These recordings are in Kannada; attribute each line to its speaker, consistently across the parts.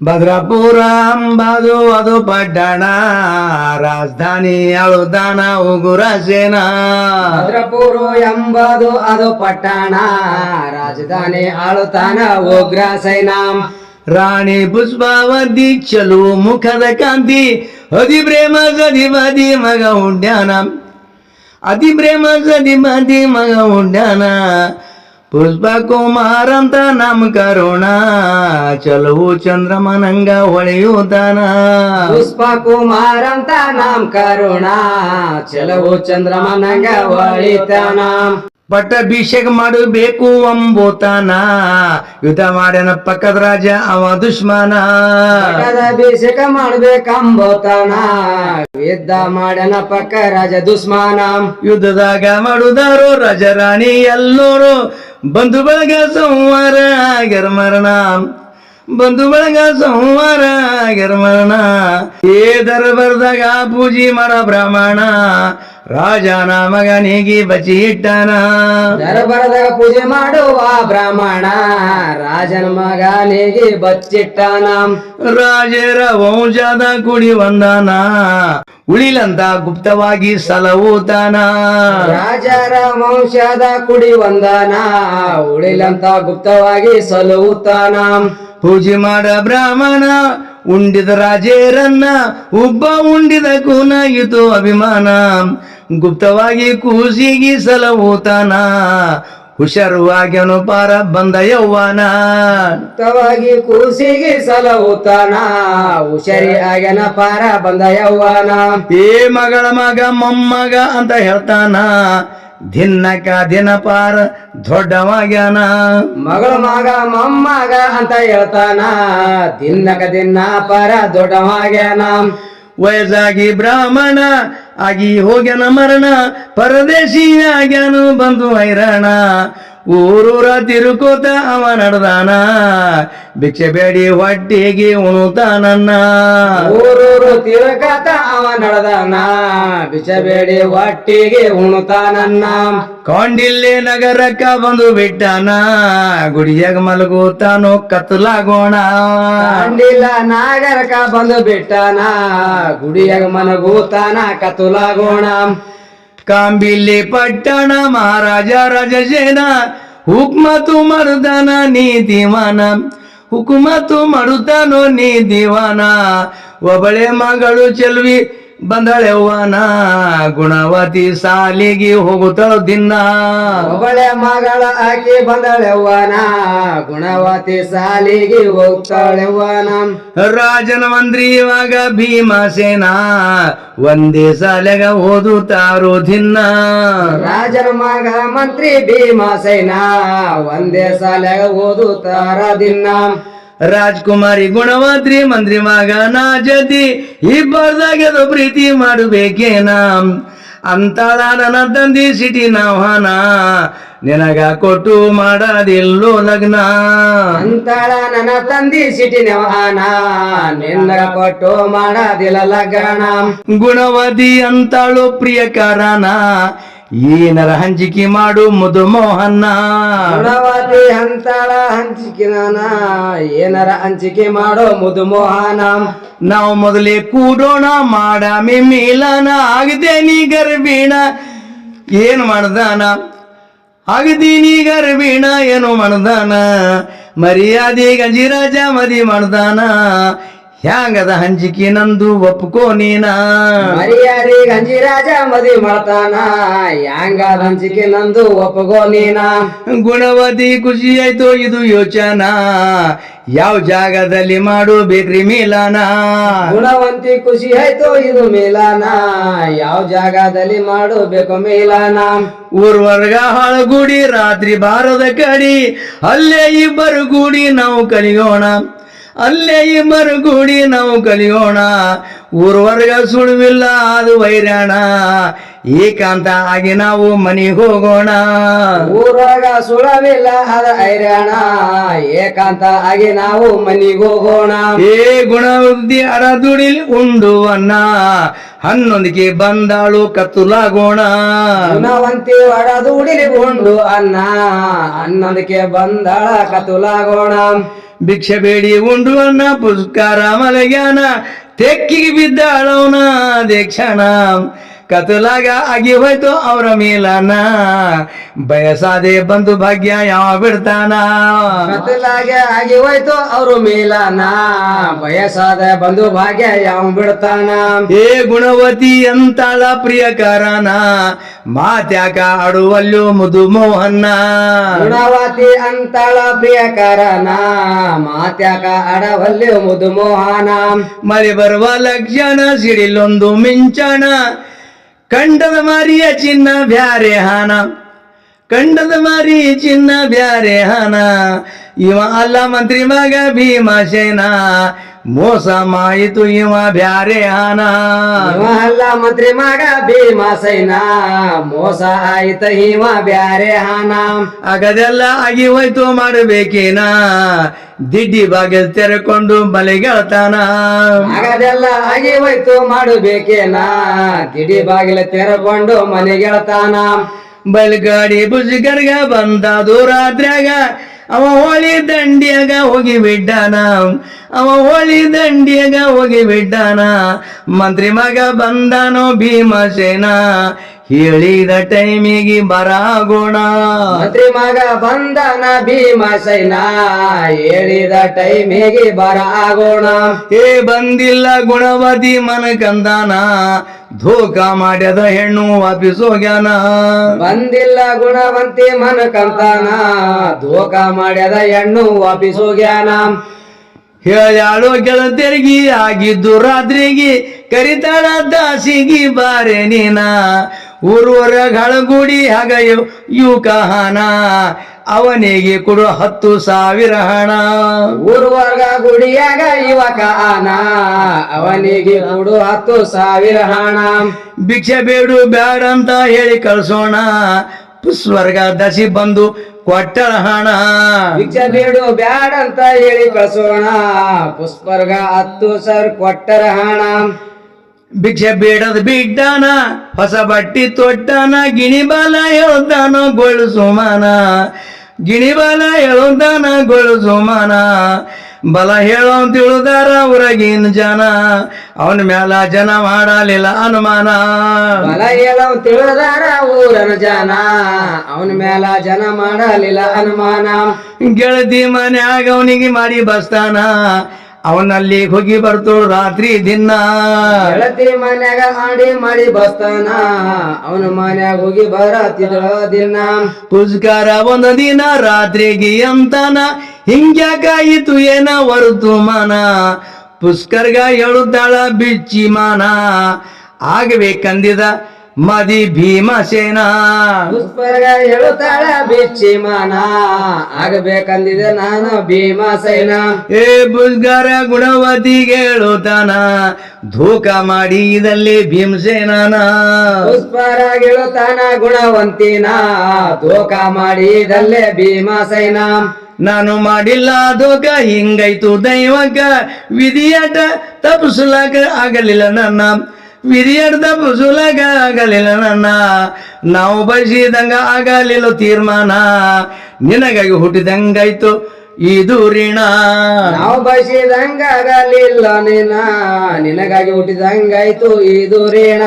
Speaker 1: ಭದ್ರಪುರ ಅಂಬದು ಅದು ಪಟ್ಟಣ ರಾಜಧಾನಿ ಅಳುದಾನ ಉಗುರ ಸೇನಾ
Speaker 2: ಭದ್ರಪುರ ಎಂಬುದು ಅದು ಪಟ್ಟಣ ರಾಜಧಾನಿ ಆಳುತ್ತಾನ ಉಗ್ರ ಸೈನಾಂ
Speaker 1: ರಾಣಿ ಪುಷ್ಪಾವತಿ ಚಲು ಮುಖದ ಕಾಂತಿ ಅದಿ ಪ್ರೇಮ ಸದಿ ಮದಿ ಮಗ ಉಡ್ಯಾನ ಅತಿ ಪ್ರೇಮ ಸದಿ ಮದಿ ಮಗ ಉಡ್ಯಾನ ಪುಷ್ಪ ಕುಮಾರ್ ಅಂತ ಕರುಣ ಚಲವು ಚಂದ್ರಮನಂಗ ಹೊಳೆಯುತ್ತಾನ
Speaker 2: ಪುಷ್ಪ ಕುಮಾರ್ ಅಂತ ನಾಮ್ ಕರುಣ ಚಲವು ಚಂದ್ರಮನಂಗ ಒಳಿತಾನ
Speaker 1: ಪಟ್ಟಾಭಿಷೇಕ ಮಾಡಬೇಕು ಅಂಬೋತಾನ ಯುದ್ಧ ಮಾಡ್ಯನ ಪಕ್ಕದ ರಾಜ ಅವ ದುಶ್ಮನ.
Speaker 2: ಅಭಿಷೇಕ ಮಾಡ್ಬೇಕಂಬೋತಾನ ಯುದ್ಧ ಮಾಡ್ಯನ ಪಕ್ಕ ರಾಜ ದುಷ್ಮಾನ
Speaker 1: ಯುದ್ಧದಾಗ ಮಾಡುದಾರು ರಾಜ ರಾಣಿ ಎಲ್ಲೋರು ಬಂಧು ಬಳಗ ಸಂಹಾರ ಆಗ್ಯಾರ ಮರಣ ಬಂಧು ಬಳಗ ಸಂಹಾರ ಆಗ್ಯಾರ ಮರಣ ಏ ದರ್ಬರ್ದಾಗ ಪೂಜಿ ಮಾಡ ಬ್ರಾಹ್ಮಣ ರಾಜನ ಮಗನಿಗೆ ಬಚಿ ಇಟ್ಟನ.
Speaker 2: ದರ್ಬರದಾಗ ಪೂಜೆ ಮಾಡುವ ಬ್ರಾಹ್ಮಣ ರಾಜನ ಮಗನಿಗೆ ಬಚ್ಚಿಟ್ಟನ.
Speaker 1: ರಾಜರ ವಂಶದ ಕುಡಿ ಒಂದನ ಉಳಿಲಂತ ಗುಪ್ತವಾಗಿ ಸಲವೂತನ
Speaker 2: ರಾಜರ ವಂಶದ ಕುಡಿ ಒಂದನ ಉಳಿಲಂತ ಗುಪ್ತವಾಗಿ ಸಲವೂತನ
Speaker 1: ಪೂಜೆ ಮಾಡ ಬ್ರಾಹ್ಮಣ ಉಂಡಿದ ರಾಜೇರನ್ನ ಒಬ್ಬ ಉಂಡಿದ ಕೂನಾಗಿತು ಅಭಿಮಾನ. ಗುಪ್ತವಾಗಿ ಕೂಸಿಗಿ ಹುಷಾರು ಆಗ್ಯನು ಪಾರ ಬಂದ ಯೌವನ.
Speaker 2: ಗುಪ್ತವಾಗಿ ಕೂಸಿಗೆ ಸಲಹುತ್ತಾನ ಹುಷರಿ ಆಗ್ಯನ ಪಾರ ಬಂದ ಯೌವನ.
Speaker 1: ಏ ಮಗಳ ಮಗ ಮೊಮ್ಮಗ ಅಂತ ಹೇಳ್ತಾನ. ದಿನಕ ದಿನ ಪಾರ ದೊಡ್ಡವಾಗ್ಯಾನ.
Speaker 2: ಮಗಳ ಮಗ ಮೊಮ್ಮಗ ಅಂತ ಹೇಳ್ತಾನ. ದಿನಕ ಪಾರ ಪರ ದೊಡ್ಡವಾಗ್ಯಾನ.
Speaker 1: ವಯಸ್ಸಾಗಿ ಬ್ರಾಹ್ಮಣ ಆಗಿ ಹೋಗ್ಯಾನ ಮರಣ ಪರದೇಶಿ ಆಗ್ಯಾನು ಬಂದು ಹೈರಾಣ. ಊರೂರ ತಿರುಕೋತ ಅವ ನಡ್ದಾನ ಭಿಕ್ಷೆ ಬೇಡಿ ಹೊಟ್ಟಿಗೆ ಉಣುತಾನ
Speaker 2: ಊರೂರು ತಿರುಗಾತ ಅವ ನಾ ಬಿಚಬೇಡಿ ಒಟ್ಟಿಗೆ ಉಣುತಾನನ್ನ
Speaker 1: ಕೊಂಡಿಲ್ಲಿ ನಗರಕ್ಕ ಬಂದು ಬಿಟ್ಟನ ಗುಡಿಯಾಗ ಮಲಗುತ್ತಾನೋ ಕತ್ತಲಾಗೋಣ
Speaker 2: ಕಂಡಿಲ್ಲ ನಾಗರಕ ಬಂದು ಬಿಟ್ಟನ ಗುಡಿಯಾಗ ಮಲಗೋತಾನ ಕತ್ಲಾಗೋಣ.
Speaker 1: ಕಾಂಬಿಲ್ಲಿ ಪಟ್ಟಣ ಮಹಾರಾಜ ರಾಜಸೇನ ಹುಕ್ಮತು ನೀತಿ ನೀತಿವಾನ ಹುಕುಮತು ಮರುತನು ನೀ ದಿವಾನ? ಒಬಳೆ ಮಗಳು ಚೆಲ್ವಿ ಬಂದಳೆವ್ವನ ಗುಣವತಿ ಸಾಲಿಗೆ ಹೋಗುತ್ತಳು ದಿನ.
Speaker 2: ಒಬ್ಬಳೆ ಮಗಳ ಆಕಿ ಬಂದಳೆವ್ವನ ಗುಣವತಿ ಸಾಲಿಗೆ ಹೋಗ್ತಾಳೆವ್ವನ
Speaker 1: ರಾಜನ ಮಂತ್ರಿ ಇವಾಗ ಭೀಮಸೇನ ಒಂದೇ ಸಾಲೆಗ ಓದುತ್ತಾರೋ ದಿನ.
Speaker 2: ರಾಜನ ಮಗ ಮಂತ್ರಿ ಭೀಮಸೇನ ಒಂದೇ ಸಾಲೆಗ ಓದುತ್ತಾರ ದಿನ.
Speaker 1: ರಾಜ್ಕುಮಾರಿ ಗುಣವಾದ್ರಿ ಮಂತ್ರಿ ನಾ ಜತಿ ಇಬ್ಬರದಾಗೆದು ಪ್ರೀತಿ ಮಾಡಬೇಕೇನ ಅಂತಾಳ ನನ್ನ ತಂದಿ ಸಿಟಿ ನಾವನ ನಿನಗ ಕೊಟ್ಟು ಮಾಡದಿಲ್ಲೋ ಲಗ್ನ.
Speaker 2: ಅಂತಾಳ ನನ್ನ ತಂದಿ ಸಿಟಿ ನವಾನ ನಿನ್ನ ಕೊಟ್ಟು ಮಾಡದಿಲ್ಲ ಲಗ್ನ.
Speaker 1: ಗುಣವದಿ ಅಂತಾಳು ಪ್ರಿಯಕರನ ಏನರ ಹಂಚಿಕೆ ಮಾಡು ಮುದು ಮೋಹನ್ನ.
Speaker 2: ಗುಣವತಿ ಹಂಚಿಕೆ ನಾನ. ಏನರ ಹಂಚಿಕೆ ಮಾಡೋ ಮುದು ಮೋಹನ.
Speaker 1: ನಾವು ಮೊದಲೇ ಕೂಡೋಣ ಮಾಡ ಮಿಮಿಲನ. ಆಗದೆ ನೀ ಗರ್ಭಿಣ ಏನು ಮಾಡ್ದಾನ ಆಗದೀನಿ ಗರ್ಭಿಣ ಏನು ಮಾಡ್ದಾನ ಮರ್ಯಾದೆ ಗಂಜಿರಾಜ ಮದಿ ಮಾಡ್ದಾನ ಹ್ಯಾಂಗದ ಹಂಜಿಕಿ ನಂದು ಒಪ್ಕೋ ನೀನ?
Speaker 2: ಮರಿಯಾರಿ ಗಂಜಿರಾಜ ಮದಿ ಮಾಡ್ತಾನ ಯಾಂಗ ಹಂಜಿಕೆ ನಂದು ಒಪ್ಕೋ ನೀನ?
Speaker 1: ಗುಣವತಿ ಖುಷಿ ಆಯ್ತು ಇದು ಯೋಚನ ಯಾವ ಜಾಗದಲ್ಲಿ ಮಾಡು ಬೇಕ್ರಿ ಮೇಲಾನ?
Speaker 2: ಗುಣವಂತಿ ಖುಷಿ ಆಯ್ತು ಇದು ಮೇಲಾನ ಯಾವ ಜಾಗದಲ್ಲಿ ಮಾಡಬೇಕು ಮೇಲಾನ?
Speaker 1: ಊರ್ವರ್ಗ ಹಾಳುಗೂಡಿ ರಾತ್ರಿ ಬಾರದ ಕಡಿ ಅಲ್ಲೇ ಇಬ್ಬರು ಗೂಡಿ ನಾವು ಕಲಿಯೋಣ. ಅಲ್ಲೇ ಮರುಗೂಡಿ ನಾವು ಕಲಿಯೋಣ. ಊರ್ವರ್ಗ ಸುಳುವಿಲ್ಲ ಅದು ವೈರಾಣ. ಏಕಾಂತ ಆಗಿ ನಾವು ಮನೆಗೆ ಹೋಗೋಣ.
Speaker 2: ಊರ್ವರ್ಗ ಸುಳವಿಲ್ಲ ಅದ ಐರಾಣ ಏಕಾಂತ ಆಗಿ ನಾವು ಮನಿ ಹೋಗೋಣ.
Speaker 1: ಏ ಗುಣವೃದ್ಧಿ ಅರದುಡಿಲಿ ಉಂಡು ಅನ್ನ ಹನ್ನೊಂದಿಗೆ ಬಂದಾಳು ಕತ್ತುಲಾಗೋಣ.
Speaker 2: ಗುಣವಂತಿ ಒಡದು ಉಡಿಲಿ ಉಂಡು ಅನ್ನ ಹನ್ನೊಂದಕ್ಕೆ ಬಂದಾಳ ಕತುಲಾಗೋಣ
Speaker 1: ಭಿಕ್ಷೆ ಬೇಡಿ ಉಂಡು ಅನ್ನ ಪುಷ್ಕಾರ ಮಲಗ್ಯಾನ ತೆಕ್ಕಿಗೆ ಬಿದ್ದಾಳವನ ದೇಕ್ಷಣ ಕತ್ತಲಾಗ ಆಗಿ ಹೋಯ್ತು ಅವರ ಮೇಲನ. ಬಯಸಾದೆ ಬಂದು ಭಾಗ್ಯ ಯಾವ ಬಿಡ್ತಾನ?
Speaker 2: ಕತ್ತಲಾಗೆ ಆಗಿ ಹೋಯ್ತು ಅವರು ಮೇಲನ. ಬಯಸಾದ ಬಂಧು ಭಾಗ್ಯ ಯಾವ ಬಿಡ್ತಾನ?
Speaker 1: ಏ ಗುಣವತಿ ಅಂತಾಳ ಪ್ರಿಯಕರನ? ಮಾತ್ಯಾಕ ಆಡುವಲ್ಲೂ ಮುದು ಮೋಹನ್ನ
Speaker 2: ಗುಣವತಿ ಅಂತಾಳ ಪ್ರಿಯಕರನ? ಮಾತ್ಯಾಕ ಆಡವಲ್ಲೂ ಮುದು ಮೋಹನ
Speaker 1: ಮಳೆ ಬರುವ ಲಕ್ಷಣ ಸಿಡಿಲೊಂದು ಮಿಂಚಣ. ಕಂಡದ ಮಾರಿಯ ಚಿನ್ನ ಬ್ಯಾರೆ ಹಾನ ಕಂಡದ ಮಾರಿ ಚಿನ್ನ ಬ್ಯಾರೆ ಹಾನ ಇವ ಅಲ್ಲ ಮಂತ್ರಿ ಮಗ ಭೀಮಸೇನ ಮೋಸ ಮಾಯಿತು ಇವ ಬ್ಯಾರೆ ಆನ
Speaker 2: ಇವ ಅಲ್ಲ ಮಂತ್ರಿ ಮಗ ಮಾಸೈನಾ ಮೋಸ ಆಯ್ತ ಇವ ಬ್ಯಾರೆ ಹಾನ
Speaker 1: ಅಗದೆಲ್ಲ ಆಗಿ ಹೋಯ್ತು ಮಾಡಬೇಕೇನ? ದಿಡ್ಡಿ ಬಾಗಿಲ್ ತೆರೆಕೊಂಡು ಮಲೆಗೆಳ್ತಾನ
Speaker 2: ಅಗದೆಲ್ಲ ಆಗಿ ಹೋಯ್ತು ಮಾಡಬೇಕೇನ? ಕಿಡಿ ಬಾಗಿಲ ತೆರಕೊಂಡು ಮನೆಗೆಳ್ತಾನ
Speaker 1: ಬಲ್ಗಾಡಿ ಬುಜ್ಗರ್ಗ ಬಂದ ರಾತ್ರ್ಯಾಗ ಅವ ಹೋಳಿ ದಂಡಿಯಾಗ ಹೋಗಿ ಬಿಡ್ಡಾನ. ಅವ ಹೋಳಿ ದಂಡಿಯಾಗ ಹೋಗಿ ಬಿಡ್ಡಾನ. ಮಂತ್ರಿ ಮಗ ಬಂದಾನೋ ಭೀಮಸೇನ. ಹೇಳಿದ ಟೈಮಿಗೆ ಬರಾಗೋಣ.
Speaker 2: ಮಂತ್ರಿ ಮಗ ಬಂದನ ಭೀಮಸೈನ ಹೇಳಿದ ಟೈಮಿಗೆ ಬರ ಆಗೋಣ
Speaker 1: ಏ ಬಂದಿಲ್ಲ ಗುಣವತಿ ಮನಕಂದನ ಧೋಕ ಮಾಡ್ಯದ ಹೆಣ್ಣು ವಾಪಿಸ್ ಹೋಗ್ಯಾನ.
Speaker 2: ಬಂದಿಲ್ಲ ಗುಣವಂತಿ ಮನಕಂತಾನ ಧೋಕ ಮಾಡ್ಯದ ಹೆಣ್ಣು ವಾಪಿಸ್ ಹೋಗ್ಯಾನ.
Speaker 1: ಹೇಳ್ಯಾಳು ಗೆಳತಿಯರಿಗೆ ಆಗಿದ್ದು ರಾತ್ರಿಗೆ ಕರಿತಾಳ ದಾಸಿಗಿ ಬಾರೆ ನೀನ. ಊರ್ವರ ಗಳಗುಡಿ ಹಗಯು ಇವ್- ಇವು ಕಹಾನ ಅವನಿಗೆ ಕೊಡು ಹತ್ತು ಸಾವಿರ ಹಣ.
Speaker 2: ಊರ್ವರ್ಗ ಗುಡಿಯಾಗ ಯುವಕ ಆನ ಅವನಿಗೆ ಕೊಡು ಹತ್ತು ಸಾವಿರ ಹಣ.
Speaker 1: ಭಿಕ್ಷೆ ಬೇಡು ಬ್ಯಾಡ ಅಂತ ಹೇಳಿ ಕಳ್ಸೋಣ. ಪುಸ್ವರ್ಗ ದಸಿ ಬಂದು ಕೊಟ್ಟಳ ಹಣ.
Speaker 2: ಭಿಕ್ಷೆ ಬೇಡು ಬ್ಯಾಡ ಅಂತ ಹೇಳಿ ಕಳ್ಸೋಣ. ಪುಷ್ಪರ್ಗ ಹತ್ತು ಸರ್ ಕೊಟ್ಟರ ಹಣ.
Speaker 1: ಭಿಕ್ಷೆ ಬೇಡದ ಬಿಡ್ಡಾನ ಹೊಸ ಬಟ್ಟಿ ತೊಟ್ಟಾನ ಗಿಣಿ ಬಾಲ ಹೇಳ್ದಾನ ಗೊಳು ಸುಮಾನ. ಗಿಣಿ ಬಾಲ ಹೇಳುದಾನ ಗೊಳು ಸುಮಾನ. ಬಲ ಹೇಳೋ ತಿಳಿದಾರ ಊರಾಗಿನ ಜನ. ಅವನ ಮ್ಯಾಲ ಜನ ಮಾಡಲಿಲ್ಲ ಅನುಮಾನ.
Speaker 2: ಬಲ ಹೇಳೋ ತಿಳಿದಾರ ಊರನ ಜನ. ಅವನ ಮೇಲ ಜನ ಮಾಡಲಿಲ್ಲ ಅನುಮಾನ.
Speaker 1: ಗೆಳತಿ ಮನ್ಯಾಗ ಅವನಿಗೆ ಮಾಡಿ ಬಸ್ತಾನ. ಅವನಲ್ಲಿ ಹೋಗಿ ಬರ್ತು ರಾತ್ರಿ ದಿನ.
Speaker 2: ಗೆಳತಿ ಮನ್ಯಾಗ ಆಡಿ ಮಾಡಿ ಬಸ್ತಾನ. ಅವನ ಮನ್ಯಾಗ ಹೋಗಿ ಬರತ್ತಿದ್ರ ದಿನ.
Speaker 1: ಪುಸ್ಕಾರ ಒಂದ ದಿನ ರಾತ್ರಿಗೆ ಅಂತಾನ ಹಿಂಗ್ಯಾಕಾಯಿತು ಏನ ಹೊರತು ಮನ? ಪುಷ್ಕರ್ಗ ಹೇಳುತ್ತಾಳ ಬಿಚ್ಚಿ ಮಾನ. ಆಗಬೇಕಂದಿದ ಮದಿ ಭೀಮಸೇನ.
Speaker 2: ಪುಷ್ಪರ್ಗ ಹೇಳುತ್ತಾಳ ಬಿಚ್ಚಿ ಮಾನ ಆಗಬೇಕಂದಿದೆ ನಾನು ಭೀಮಸೇನ.
Speaker 1: ಏ ಬುಜ್ಗಾರ ಗುಣವತಿ ಹೇಳುತ್ತಾನ ಧೂಕ ಮಾಡಿ ಇದಲ್ಲಿ ಭೀಮಸೇನನ.
Speaker 2: ಪುಷ್ಪರ ಹೇಳುತ್ತಾನ ಗುಣವಂತಿನ ಧೋಕ ಮಾಡಿದಲ್ಲೇ ಭೀಮಸೇನ.
Speaker 1: ನಾನು ಮಾಡಿಲ್ಲ ಧೋಕ ಹಿಂಗೈತು ದೈವಕ ವಿಧಿಯಾಟ ತಪ್ಪಿಸ್ಲಾಕ ಆಗಲಿಲ್ಲ ನನ್ನ. ಬುಸುಲಾಗಲಿಲ್ಲ ಆಗಲಿಲ್ಲ ನನ್ನ. ನಾವು ಬಯಸಿದಂಗ ಆಗಲಿಲ್ಲ ತೀರ್ಮಾನ. ನಿನಗಾಗಿ ಹುಟ್ಟಿದಂಗಾಯ್ತು ಇದು ಋಣ
Speaker 2: ನಾವು ಬಯಸಿದಂಗ ಆಗಲಿಲ್ಲ ನಿನ್ನ. ನಿನಗಾಗಿ ಹುಟ್ಟಿದಂಗಾಯ್ತು ಇದು ಋಣ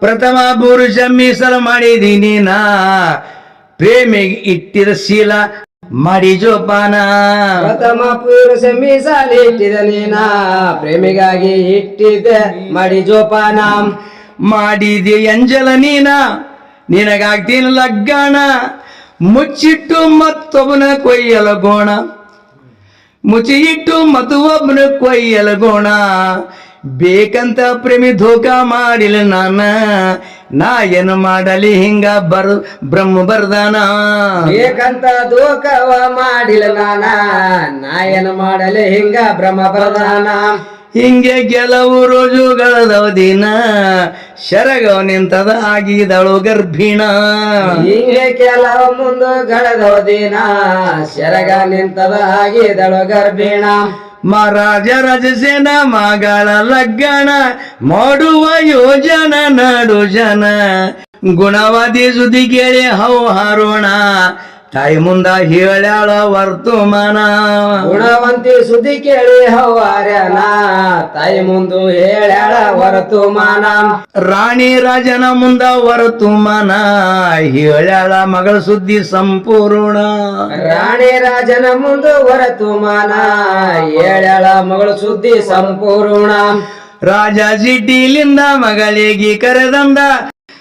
Speaker 1: ಪ್ರಥಮ ಪುರುಷ ಮೀಸಲು ಮಾಡಿದೀನಿ ನಾ ಪ್ರೇಮಿಗೆ ಇಟ್ಟಿದ ಶೀಲ. ಮಾಡಿ ಜೋಪಾನ
Speaker 2: ಪ್ರಥಮ ಪುರುಷ ಮೀಸಲಿಟ್ಟಿದ ನೀನ ಪ್ರೇಮಿಗಾಗಿ ಇಟ್ಟಿದ್ದೆ ಮಡಿ ಜೋಪಾನ
Speaker 1: ಮಾಡಿದೆ ಅಂಜಲ ನೀನ ನಿನಗಾಗ್ತೀನಿ ಲಗ್ಗಾಣ. ಮುಚ್ಚಿಟ್ಟು ಮತ್ತೊಬ್ಬನ ಕೊಯ್ಯಲ ಗೋಣ. ಮುಚ್ಚಿಟ್ಟು ಮತ್ತೊಬ್ಬನ ಕೊಯ್ಯಲ ಗೋಣ. ಬೇಕಂತ ಪ್ರೇಮಿ ಧೋಕ ಮಾಡಿಲ್ಲ ನಾನ. ನಾ ಏನು ಮಾಡಲಿ ಹಿಂಗ ಬರ್ ಬ್ರಹ್ಮ ಬರ್ದಾನ.
Speaker 2: ಬೇಕಂತ ಧೋಕವ ಮಾಡಿಲ್ಲ ನಾನ. ನಾ ಏನು ಮಾಡಲಿ ಹಿಂಗ ಬ್ರಹ್ಮ ಬರ್ದಾನ.
Speaker 1: ಹಿಂಗೆ ಕೆಲವು ರೋಜುಗಳದವ ದಿನ ಶರಗವ ನಿಂತದ ಆಗಿದಳು ಗರ್ಭಿಣ.
Speaker 2: ಹಿಂಗೆ ಕೆಲವು ಮುಂದೆ ಗಳದವ ದಿನ ಶರಗ ನಿಂತದ ಆಗಿದಳು ಗರ್ಭಿಣ.
Speaker 1: ಮಹಾರಾಜ ರಜಸೇನ ಮಗಳ ಲಗ್ಗಣ ಮಾಡುವ ಯೋಜನ ನಡು ಜನ. ಗುಣವಾದಿ ಸುದ್ದಿ ಕೇಳಿ ಹೌ ಹಾರೋಣ. ತಾಯಿ ಮುಂದ ಹೇಳ್ಯಾಳ ವರ್ತಮಾನ.
Speaker 2: ಗುಣವಂತಿ ಸುದ್ದಿ ಕೇಳಿ ಹವಾರ್ಯನ. ತಾಯಿ ಮುಂದು ಹೇಳ್ಯಾಳ ವರ್ತಮಾನ. ಮಾನ
Speaker 1: ರಾಣಿ ರಾಜನ ಮುಂದ ವರ್ತಮಾನ. ಹೇಳ್ಯಾಳ ಮಗಳ ಸುದ್ದಿ ಸಂಪೂರ್ಣ.
Speaker 2: ರಾಣಿ ರಾಜನ ಮುಂದು ವರ್ತಮಾನ. ಮಾನ ಹೇಳ್ಯಾಳ ಮಗಳ ಸುದ್ದಿ ಸಂಪೂರ್ಣ.
Speaker 1: ರಾಜ ಜಿಡ್ಡಿಲಿಂದ ಮಗಳಿಗೆ ಕರೆದಂದ.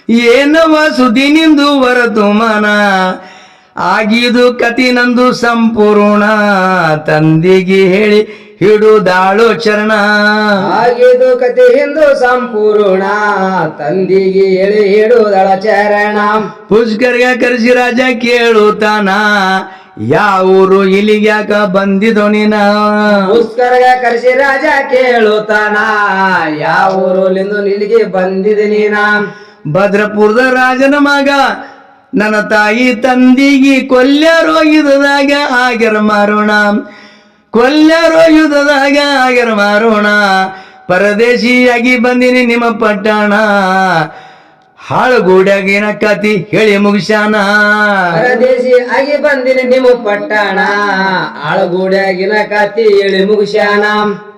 Speaker 1: ಏನವ ಸುದ್ದಿ ನಿಂದು ವರತುಮಾನ? ಆಗಿದು ಕತಿ ನಂದು ಸಂಪೂರ್ಣ. ತಂದಿಗೆ ಹೇಳಿ ಹಿಡುದಾಳು ಚರಣ.
Speaker 2: ಆಗಿದು ಕತಿ ಹಿಂದು ಸಂಪೂರ್ಣ. ತಂದಿಗೆ ಹೇಳಿ ಹಿಡುದಳ ಚರಣ.
Speaker 1: ಪುಷ್ಕರ್ಗೆ ಕರೆಸಿ ರಾಜ ಕೇಳುತ್ತಾನ. ಯಾವೂರು ಇಲ್ಲಿಗ್ಯಾಕ ಬಂದಿದೋ ನೀನ?
Speaker 2: ಪುಷ್ಕರ್ಗ ಕರೆಸಿ ರಾಜ ಕೇಳುತ್ತಾನ. ಯಾವ ಇಲ್ಲಿಂದು ನಿಲ್ಲಿಗೆ ಬಂದಿದೆ ನೀನ?
Speaker 1: ಭದ್ರಪುರದ ರಾಜನ ಮಗ ನನ್ನ ತಾಯಿ ತಂದಿಗಿ ಕೊಲ್ಯರೋ ಯುದ್ಧದಾಗ ಆಗಿರ ಮಾರೋಣ. ಕೊಲ್ಯರೋ ಯುದ್ಧದಾಗ ಆಗಿರ ಮಾರೋಣ. ಪರದೇಶಿಯಾಗಿ ಬಂದಿನಿ ನಿಮ್ಮ ಪಟ್ಟಣ. ಹಾಳುಗೂಡಾಗಿನ ಕತಿ ಹೇಳಿ ಮುಗಿಸಾನ
Speaker 2: ಪರದೇಶಿ ಆಗಿ ಬಂದಿನಿ ನಿಮ್ಮ ಪಟ್ಟಣ. ಆಳುಗೂಡ್ಯಾಗಿನ ಕತಿ ಹೇಳಿ ಮುಗಿಸಾನ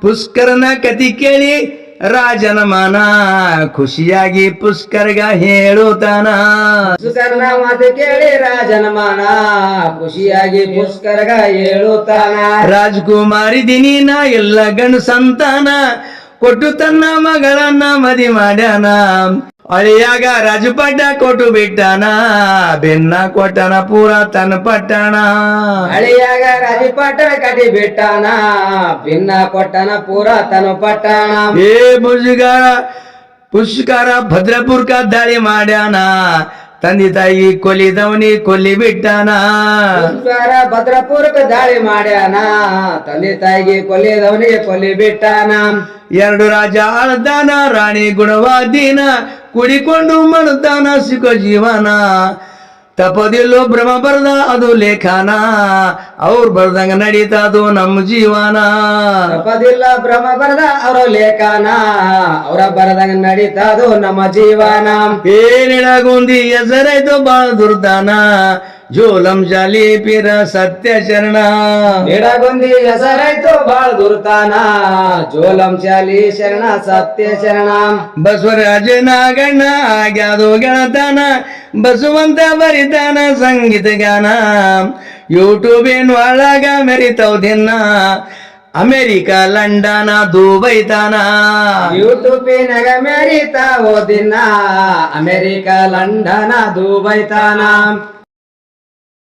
Speaker 1: ಪುಷ್ಕರನ ಕತಿ ಕೇಳಿ ರಾಜನ ಮನ ಖುಷಿಯಾಗಿ ಪುಷ್ಕರ್ಗ ಹೇಳುತ್ತಾನ.
Speaker 2: ಸುಕರ್ಣ ಮಾತು ಕೇಳಿ ರಾಜನ ಮಾನ ಖುಷಿಯಾಗಿ ಪುಷ್ಕರ್ಗ ಹೇಳುತ್ತಾನ.
Speaker 1: ರಾಜಕುಮಾರಿ ದಿನೀನ ಎಲ್ಲ ಗಣ ಸಂತಾನ ಕೊಟ್ಟು ತನ್ನ ಮಗಳನ್ನ ಮದಿ ಮಾಡ್ಯಾನ. ಅಳಿಯಾಗ ರಾಜಪಡ್ಡ ಕೊಟ್ಟು ಬಿಟ್ಟಾನ ಬೆನ್ನ ಕೊಟ್ಟನ ಪೂರ ತನ್ನ ಪಟ್ಟಣ.
Speaker 2: ಅಳಿಯಾಗ ರಾಜಪಟ್ಟಣ ಕಟಿ ಬಿಟ್ಟಾನ ಬೆನ್ನ ಕೊಟ್ಟನ ಪೂರ ತನ್ನ ಪಟ್ಟಣ.
Speaker 1: ಏ ಮುಜುಗಾರ ಪುಷ್ಕರ ಭದ್ರಪುರ್ಕ ದಾಳಿ ಮಾಡ್ಯಾನ. ತಂದೆ ತಾಯಿ ಕೊಲಿದವನಿ ಕೊಲ್ಲಿ ಬಿಟ್ಟಾನ.
Speaker 2: ಪುಷ್ಕರ ಭದ್ರಪುರಕ ದಾಳಿ ಮಾಡ್ಯಾನ. ತಂದೆ ತಾಯಿಗೆ ಕೊಲ್ಲಿದವನಿಗೆ ಕೊಲ್ಲಿ ಬಿಟ್ಟಾನ.
Speaker 1: ಎರಡು ರಾಜ ಆಳ್ದಾನ ರಾಣಿ ಗುಣವಾದೀನ ಕುಡಿಕೊಂಡು ಮಾಡುತ್ತಾನ ಸಿಗೋ ಜೀವನ. ತಪದಿಲ್ಲೋ ಭ್ರಮ ಬರ್ದ ಅದು ಲೇಖನ. ಅವ್ರು ಬರ್ದಂಗ ನಡೀತಾದು ನಮ್ಮ ಜೀವನ.
Speaker 2: ತಪದಿಲ್ಲ ಭ್ರಮ ಬರ್ದ ಅವರ ಲೇಖನ. ಅವರ ಬರದಂಗ ನಡೀತಾದು ನಮ್ಮ ಜೀವನ.
Speaker 1: ಏನಿಳಗುಂದಿ ಹೆಸರಾಯ್ತು ಬಾಳ ದುರ್ದಾನ. ಜೋಲಂ ಜಾಲಿ ಪಿರ ಸತ್ಯ ಶರಣ
Speaker 2: ನಿಡಗೊಂದಿ ಹೆಸರಾಯ್ತು ಬಾಳ್ ಗುರುತಾನ. ಜೋಲಂ ಶಾಲಿ ಶರಣ ಸತ್ಯ ಶರಣ
Speaker 1: ಬಸವರಾಜ ನಾಗಣ್ಣ ಆಗ್ಯಾದು ಗೆಳತಾನ. ಬಸವಂತ ಬರಿತಾನ ಸಂಗೀತ ಗಾನ ಯೂಟ್ಯೂಬಿನ ಒಳಗ ಮೆರಿತಾವ್ ದಿನ. ಅಮೆರಿಕ ಲಂಡನ ದುಬೈತಾನ.
Speaker 2: ಯೂಟ್ಯೂಬಿನಾಗ ಮೆರಿತಾ ಓದಿನ ಅಮೆರಿಕ ಲಂಡನ ದುಬೈತಾನ.